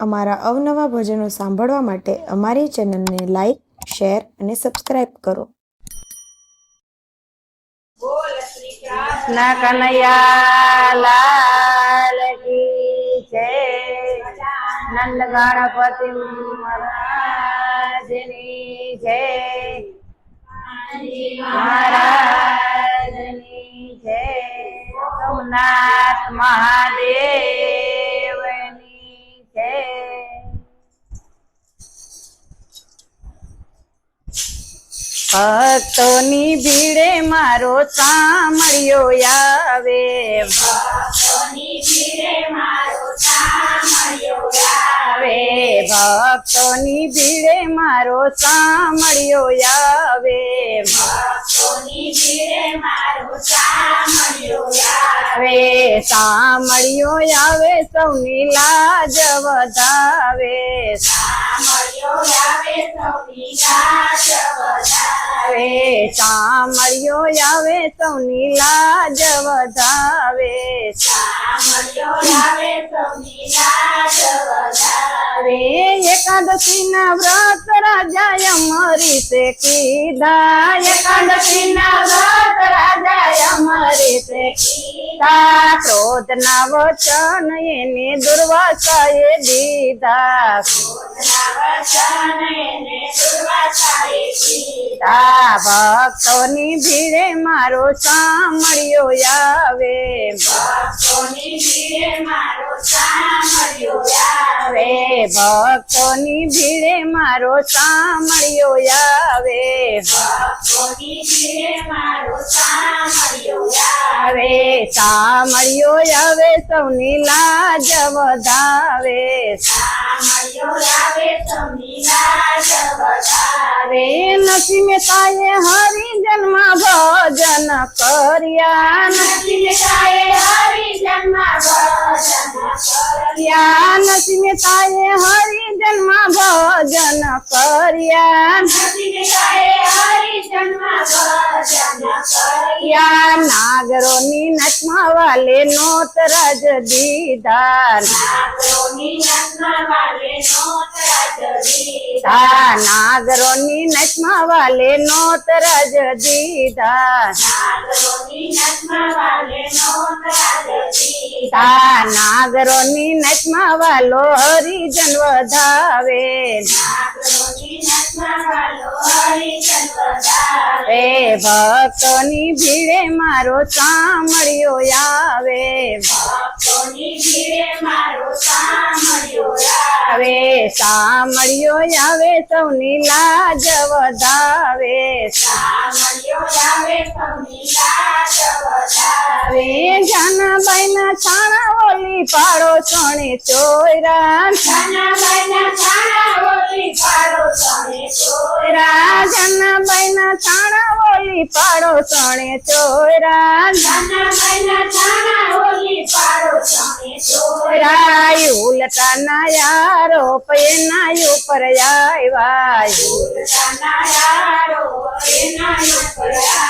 અમારા અવનવા ભજનો સાંભળવા માટે અમારી ચેનલને લાઈક, શેર અને સબસ્ક્રાઈબ કરો. જય નંદ ગણપતિ મહારાજની જય મહારાજની સોમનાથ મહાદેવની ભક્તોની ભીડે મારો સામળ્યો આવે. આવે. ભક્તોની ભીડે મારો સામળ્યો આવે. આવે સામળ્યો આવે સૌની લાજ વધાવે. આવે સામળ્યો આવે સૌની લાજ વધાવે. રે એકાદશી ના વ્રત રાજા અમરી સે કીધા. એકાદશી ના વ્રત રાજા અમરી કીધા ક્રોધ ના વચન એને દુર્વાસાએ દીધા. તા ભક્તોની ભીડે મારો સાંભળ્યો આવે. આવે. ભક્તોની ભીડે મારો સાંભળ્યો આવે. આવે. સાંભળ્યો આવે સૌની લાજ વધાવે. આવે નથી મેં તાએ હરિ જન્મ ભજન કર્યા. નથી મેં તાએ હરિ જન્મ કર્યા. નથી મેં તાએ જન્મ ભજન કર્યા. યા નાગરોની નચમાં વાલે નોત રજ દીધા નાગરો ની નચમાં વાલે નોત રજ દીધા નાગરો ની નચમાં વાલો હરિજન વધાવે. રે ભક્તોની ભીડે મારો સામળ્યો આવે. આવે સામળ્યો આવે સૌની લાજ વધાવે. આવે જાનાબાઈ ના છાણા ઓલી પાડો સોણે ચોયરા. રાજાનાબાઈ ના છાણા ઓલી પાડો સોણે ચોયરા. રાય ઉલટા ના યારો પૈના ઉપર આવ્યા ઉલટા ના યારો પૈના ઉપર આવ્યા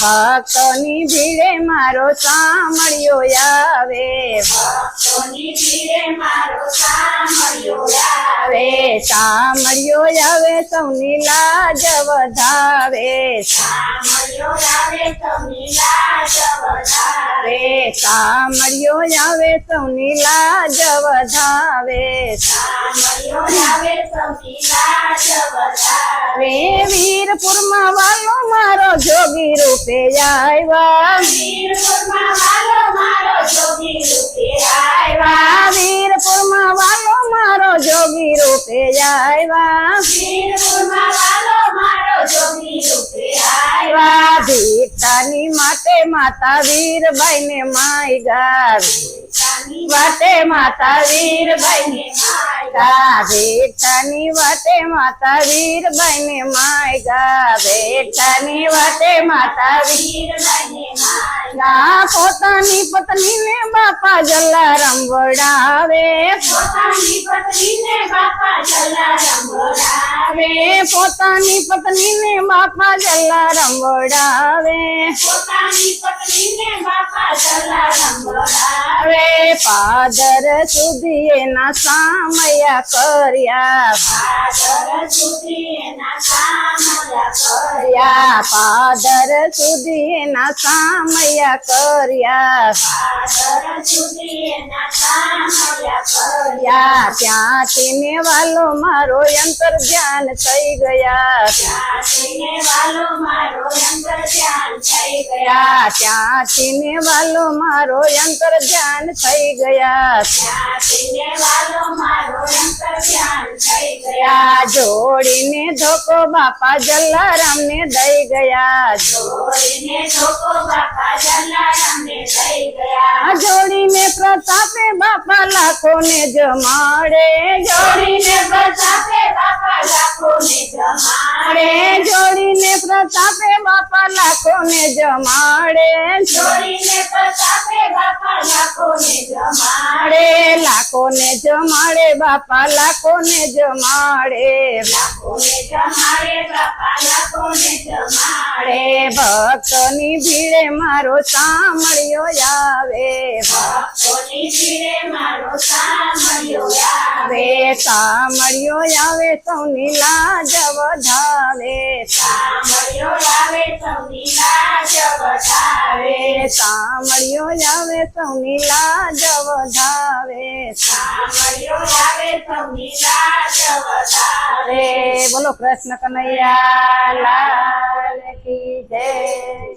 ભક્તોની ભીડે મારો સાંભળ્યો આવે. આવે. સાંભળ્યો આવે સૌની લાજ વધાવે. આવે સામળ્યો આવે સૌની લાજ વધાવે. વે વીરપુરમાં વાલો મારો જોગી રૂપે આવ્યા. આવ્યા વીરપુરમાં વાલો મારો જોગી રૂપે આવ્યા. વીરતાની માટે માતા વીરબાઈ ને માય ગાવી. વાતે માતા વીરબાઈ ને માય ગાવેઠાની વાતે માતા વીરબાઈ ને માય ગાવેઠાની વાતે માતા વીરબાઈ ને માય પોતાની પત્ની ને બાપા જલારામ વડાવે. પોતાની પત્નીને બાપા જલારામ આવે પોતાની પત્ની ને બાપા જલારામ વડાવે. આવે. પાદર સુધી એના સામયા કર્યા. પાદર સુધી એના કામયા કર્યા. પાદર સુધી એના સામયા કર્યા. ત્યાં એના કામયા કર્યા ત્યાંથી ને વાલો મારો અંતર ધ્યાન થઈ ગયા. ત્યાં વાલો મારો અંદર ધ્યાન થઈ ગયા. ગયા ત્યાંથી ને વાલો મારો અંતર ધ્યાન થઈ ગયા. જોડીને ધોકો બાપા જલારામ ને દઈ ગયા. જોડીને ધોકો બાપા જલારામને દઈ ગયા. પ્રતાપે બાપા લાખો ને જમાડે જોડીને પ્રતાપે બાપા લાખોને જમાડે. જોડીને પ્રતાપે બાપા લાખો ને જમાડે. જોડીને પ્રતાપે બાપા લાખોને જમાડે. માડે લાખો ને જમાડે બાપા લાખો ને જમાડે. લાખોને જમાડે બાપા લાખોને જમાડે. માડે ભક્તની ભીડે મારો સાંભળ્યો આવે. ભક્તોની ભીડે મારો સાંભળ્યો આવે. આવે સાંભળ્યો આવે સૌની લાજ વધાવે. સાંભળ્યો આવે સૌની લાજ વધાવે. આવે સાંભળ્યો આવે સૌની લાજ વધાવે. સામળ્યો આવે સૌની લાજ વધાવે. બોલો કૃષ્ણ કનૈયા લાલ की जय